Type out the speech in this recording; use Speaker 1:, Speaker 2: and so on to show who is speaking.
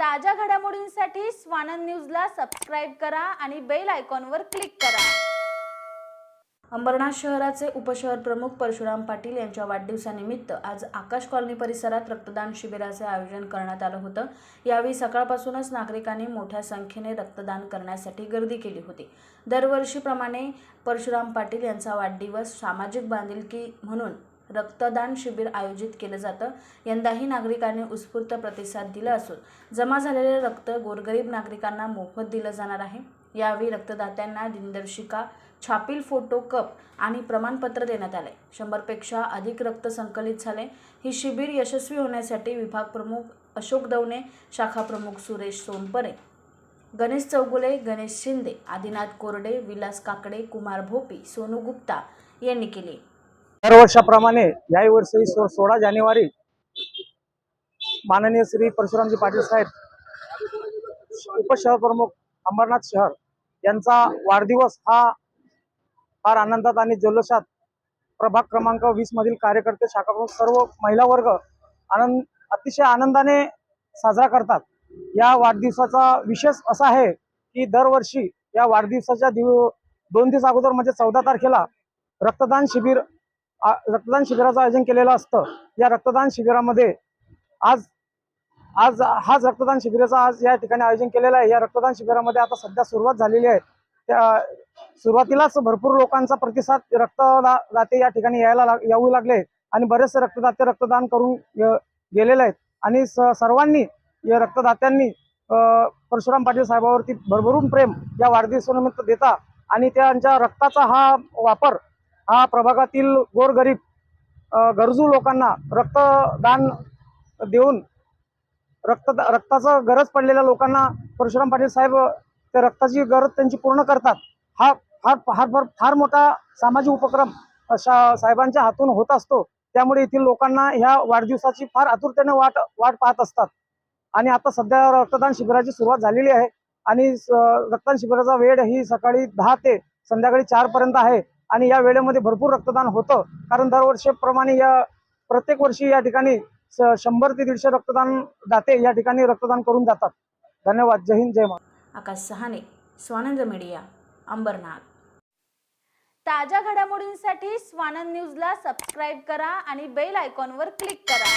Speaker 1: ताज्या घडामोडींसाठी स्वानंद न्यूजला सबस्क्राईब करा आणि बेल आयकॉनवर क्लिक करा. अंबरनाथ शहराचे उपशहर प्रमुख परशुराम पाटील यांच्या वाढदिवसानिमित्त आज आकाश कॉलनी परिसरात रक्तदान शिबिराचे आयोजन करण्यात आलं होतं. यावेळी सकाळपासूनच नागरिकांनी मोठ्या संख्येने रक्तदान करण्यासाठी गर्दी केली होती. दरवर्षीप्रमाणे परशुराम पाटील यांचा वाढदिवस सामाजिक बांधिलकी म्हणून रक्तदान शिबिर आयोजित केलं जातं. यंदाही नागरिकांनी उत्स्फूर्त प्रतिसाद दिला असून जमा झालेले रक्त गोरगरीब नागरिकांना मोफत दिलं जाणार आहे. यावेळी रक्तदात्यांना दिनदर्शिका छापील फोटो कप आणि प्रमाणपत्र देण्यात आले. शंभरपेक्षा अधिक रक्त संकलित झाले. ही शिबिर यशस्वी होण्यासाठी विभाग प्रमुख अशोक दवणे शाखा प्रमुख सुरेश सोनपरे गणेश चौगुले गणेश शिंदे आदिनाथ कोरडे विलास काकडे कुमार भोपी सोनू गुप्ता यांनी केली.
Speaker 2: दरवर्षाप्रमाणे याही वर्षी सो सोळा जानेवारी माननीय श्री परशुरामजी पाटील साहेब उपशहर प्रमुख अंबरनाथ शहर यांचा वाढदिवस हा फार आनंदात आणि जल्लोषात प्रभाग क्रमांक वीस मधील कार्यकर्ते शाखा प्रमुख सर्व महिला वर्ग आनंद अतिशय आनंदाने साजरा करतात. या वाढदिवसाचा विशेष असा आहे की दरवर्षी या वाढदिवसाच्या दिव दोन दिवस अगोदर म्हणजे चौदा तारखेला रक्तदान शिबिर रक्तदान शिबिराचं आयोजन केलेलं असतं. या रक्तदान शिबिरामध्ये आज आज हाच रक्तदान शिबिराचं आज या ठिकाणी आयोजन केलेलं आहे. या रक्तदान शिबिरामध्ये आता सध्या सुरुवात झालेली आहे. त्या सुरुवातीलाच भरपूर लोकांचा प्रतिसाद रक्तदाते या ठिकाणी यायला लाग येऊ लागले. आणि बरेचसे रक्तदाते रक्तदान करून गेलेले आहेत. आणि स- सर्वांनी या रक्तदात्यांनी परशुराम पाटील साहेबावरती भरभरून प्रेम या वाढदिवसानिमित्त देता आणि त्यांच्या रक्ताचा हा वापर हा प्रभागातील गोरगरीब गरजू लोकांना रक्तदान देऊन रक्त रक्ताचं गरज पडलेल्या लोकांना परशुराम पाटील साहेब त्या रक्ताची गरज त्यांची पूर्ण करतात. हा फार फार फार फार मोठा सामाजिक उपक्रम अशा साहेबांच्या हातून होत असतो. त्यामुळे येथील लोकांना ह्या वाढदिवसाची फार आतुरतेने वाट वाट पाहत असतात. आणि आता सध्या रक्तदान शिबिराची सुरुवात झालेली आहे. आणि स- रक्तदान शिबिराचा वेळ ही सकाळी दहा ते संध्याकाळी चारपर्यंत आहे. आणि या वेळेमध्ये भरपूर रक्तदान होतं. कारण दरवर्षीप्रमाणे या प्रत्येक वर्षी या ठिकाणी शंभर ते दीडशे रक्तदान दाते या ठिकाणी रक्तदान करून जातात. धन्यवाद. जय हिंद जय महाराष्ट्र.
Speaker 1: आकाश सहाने स्वानंद मीडिया अंबरनाथ. ताज्या घडामोडींसाठी स्वानंद न्यूजला सबस्क्राईब करा आणि बेल आयकॉनवर क्लिक करा.